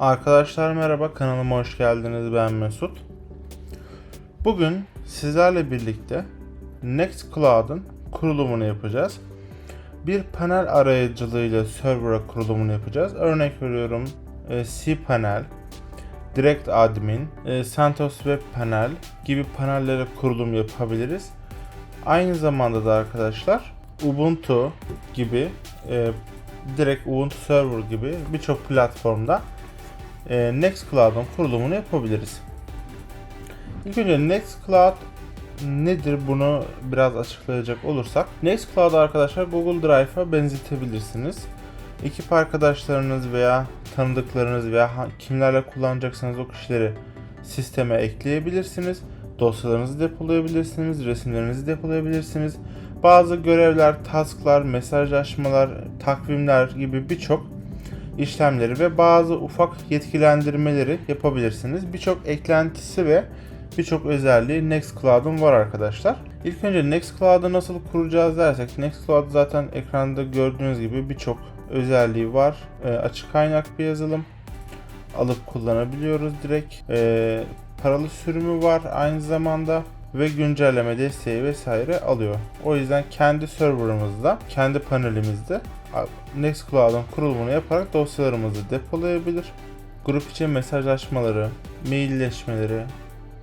Arkadaşlar merhaba kanalıma hoş geldiniz ben Mesut. Bugün sizlerle birlikte Nextcloud'un kurulumunu yapacağız. Bir panel arayıcılığıyla server'a kurulumunu yapacağız. Örnek veriyorum e, cPanel, Direct Admin, CentOS Web Panel gibi panellere kurulum yapabiliriz. Aynı zamanda da arkadaşlar Ubuntu gibi e, direkt Ubuntu Server gibi birçok platformda Nextcloud'un kurulumunu yapabiliriz. İlk önce Nextcloud nedir bunu biraz açıklayacak olursak. Nextcloud arkadaşlar Google Drive'a benzetebilirsiniz. Ekip arkadaşlarınız veya tanıdıklarınız veya kimlerle kullanacaksanız o kişileri sisteme ekleyebilirsiniz. Dosyalarınızı depolayabilirsiniz, resimlerinizi depolayabilirsiniz. Bazı görevler, tasklar, mesajlaşmalar, takvimler gibi birçok işlemleri ve bazı ufak yetkilendirmeleri yapabilirsiniz. Birçok eklentisi ve birçok özelliği Nextcloud'un var arkadaşlar. İlk önce Nextcloud'u nasıl kuracağız dersek Nextcloud zaten ekranda gördüğünüz gibi birçok özelliği var. E, açık kaynak bir yazılım. Alıp kullanabiliyoruz direkt. E, paralı sürümü var aynı zamanda ve güncelleme desteği vesaire alıyor. O yüzden kendi serverımızda, kendi panelimizde Nextcloud'un kurulumunu yaparak dosyalarımızı depolayabilir. Grup içi mesajlaşmaları, mailleşmeleri,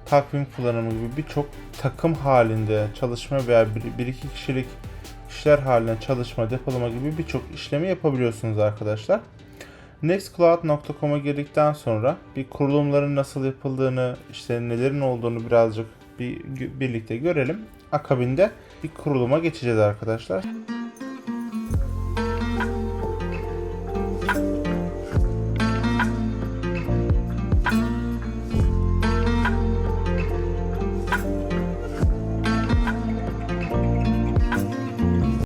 takvim kullanımı gibi birçok takım halinde çalışma veya bir, bir iki kişilik işler halinde çalışma, depolama gibi birçok işlemi yapabiliyorsunuz arkadaşlar. Nextcloud.com'a girdikten sonra bir kurulumların nasıl yapıldığını, işte nelerin olduğunu birazcık bir birlikte görelim. Akabinde bir kuruluma geçeceğiz arkadaşlar.